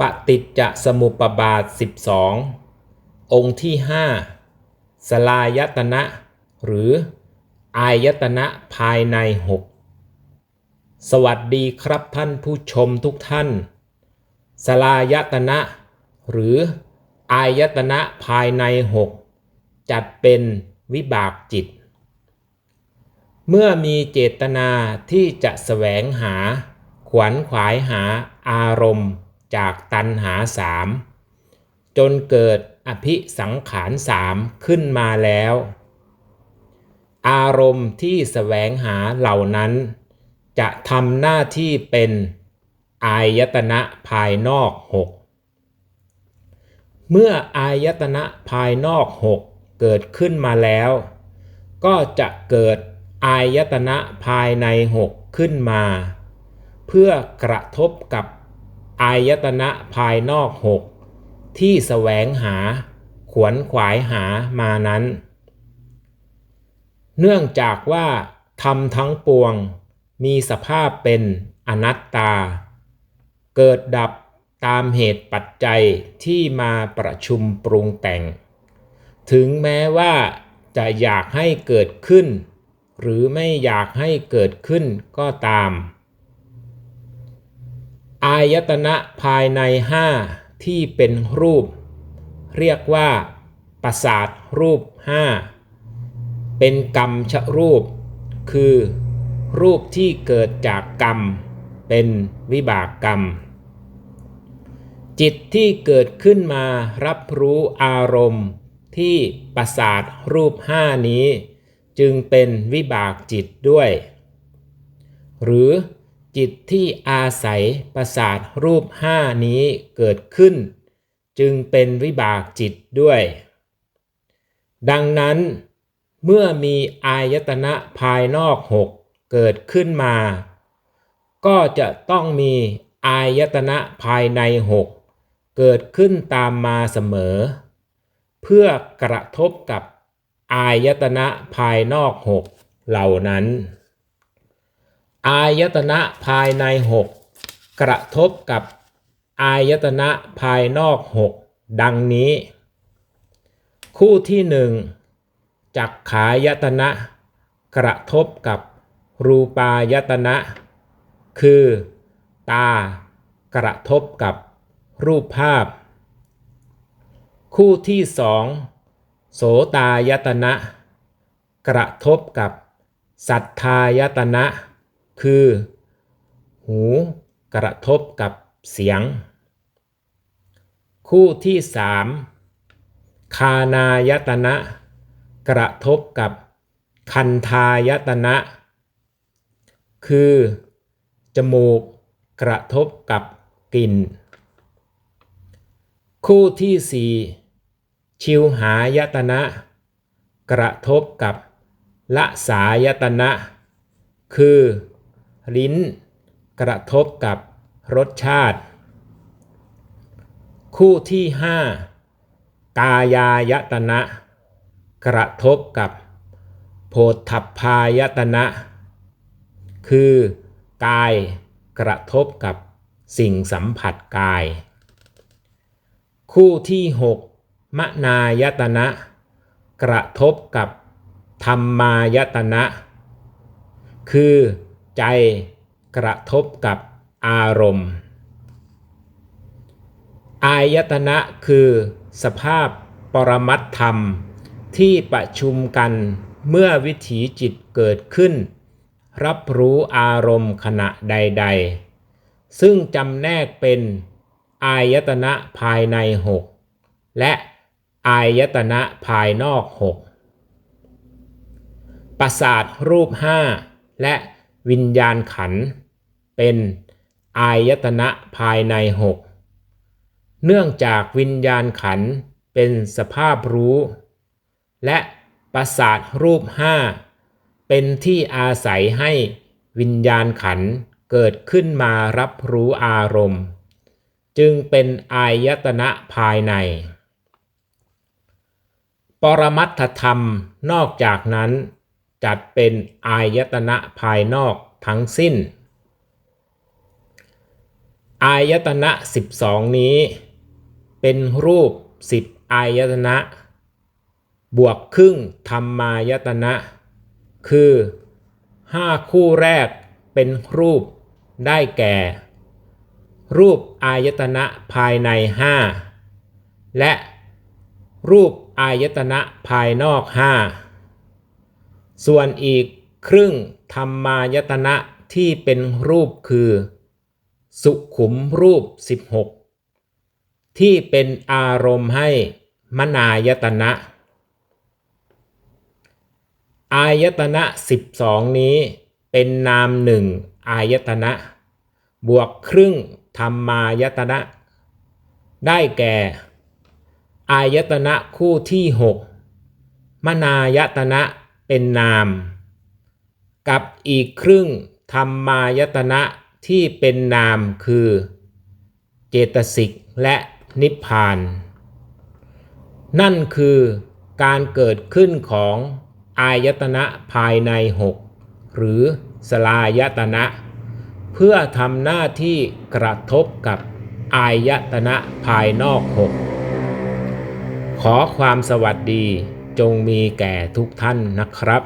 ปฏิจจสมุปบาท 12 องค์ที่ 5 สลายตนะ หรือ อายตนะภายใน 6 สวัสดีครับท่านผู้ชมทุกท่าน สลายตนะ หรือ อายตนะภายใน 6 จัดเป็นวิบากจิต เมื่อมีเจตนาที่จะแสวงหา ขวนขวายหาอารมณ์ จากตัณหาสามจนเกิดอภิสังขารสามขึ้นมาแล้ว อารมณ์ที่แสวงหาเหล่านั้น จะทำหน้าที่เป็นอายตนะภายนอกหกเมื่ออายตนะภายนอกหกเกิดขึ้นมาแล้ว ก็จะเกิดอายตนะภายในหกขึ้นมา เพื่อกระทบกับ อายตนะภายนอกหกที่แสวงหาขวนขวายหามานั้น เนื่องจากว่าทำทั้งปวงมีสภาพเป็นอนัตตา เกิดดับตามเหตุปัจจัยที่มาประชุมปรุงแต่ง ถึงแม้ว่าจะอยากให้เกิดขึ้น หรือไม่อยากให้เกิดขึ้นก็ตามายตนะภายในห้าที่เป็นรูป เรียกว่าประสาทรูปห้าเป็นกรรมชรูป คือรูปที่เกิดจากกรรม เป็นวิบากกรรม จิตที่เกิดขึ้นมารับรู้อารมณ์ที่ประสาทรูปห้านี้ จึงเป็นวิบากจิตด้วย หรือ จิตที่อาศัยประสาทรูปห้านี้เกิดขึ้น จึงเป็นวิบากจิตด้วย ดังนั้น เมื่อมีอายตนะภายนอกหกเกิดขึ้นมา ก็จะต้องมีอายตนะภายในหกเกิดขึ้นตามมาเสมอ เพื่อกระทบกับอายตนะภายนอกหกเหล่านั้น อายตนะภายในหกกระทบกับอายตนะภายนอกหกดังนี้ คู่ที่หนึ่งจักขายตนะ กระทบกับรูปายตนะ คือ ตากระทบกับรูปภาพ คู่ที่สองโสตายตนะ กระทบกับสัทธายตนะ คือ หูกระทบกับเสียง คู่ที่สามคานายตนะ กระทบกับคันทายตนะ คือ จมูกกระทบกับกลิ่น คู่ที่สี่ชิวหายตนะ กระทบกับละสายตนะ คือ ลิ้น กระทบกับรสชาติ คู่ที่ห้ากายายตนะ กระทบกับโพธพายตนะ คือกายกระทบกับสิ่งสัมผัสกาย คู่ที่หกมนายตนะ กระทบกับธรรมายตนะ คือ ใจกระทบกับอารมณ์ อายตนะคือสภาพปรมัตธรรมที่ประชุมกันเมื่อวิถีจิตเกิดขึ้น รับรู้อารมณ์ขณะใด ๆ ซึ่งจำแนกเป็นอายตนะภายในหกและอายตนะภายนอกหกประสาทรูปห้าและ วิญญาณขันเป็นอายตนะภายในหกเนื่องจากวิญญาณขันเป็นสภาพรู้ และประสาทรูปห้าเป็นที่อาศัยให้วิญญาณขันเกิดขึ้นมารับรู้อารมณ์ จึงเป็นอายตนะภายใน ปรมัตถธรรมนอกจากนั้น จัดเป็นอายตนะภายนอกทั้งสิ้น อายตนะ 12 นี้ เป็นรูป 10 อายตนะ บวกครึ่งธรรมายตนะ คือ 5 คู่แรกเป็นรูปได้แก่ รูปอายตนะภายใน 5 และรูปอายตนะภายนอก 5 ส่วนอีกครึ่งธรรมายตนะที่เป็นรูปคือ สุขุมรูป 16 ที่เป็นอารมณ์ให้มนายตนะ อายตนะ 12 นี้เป็นนามหนึ่งอายตนะ บวกครึ่งธรรมายตนะ ได้แก่ อายตนะคู่ที่ 6 มนายตนะ เป็นนาม กับอีกครึ่งธรรมายตนะที่เป็นนามคือ เจตสิกและนิพพาน นั่นคือการเกิดขึ้นของอายตนะภายใน6หรือสลายตนะ เพื่อทำหน้าที่กระทบกับอายตนะภายนอก6ขอความสวัสดี จงมีแก่ทุกท่านนะครับ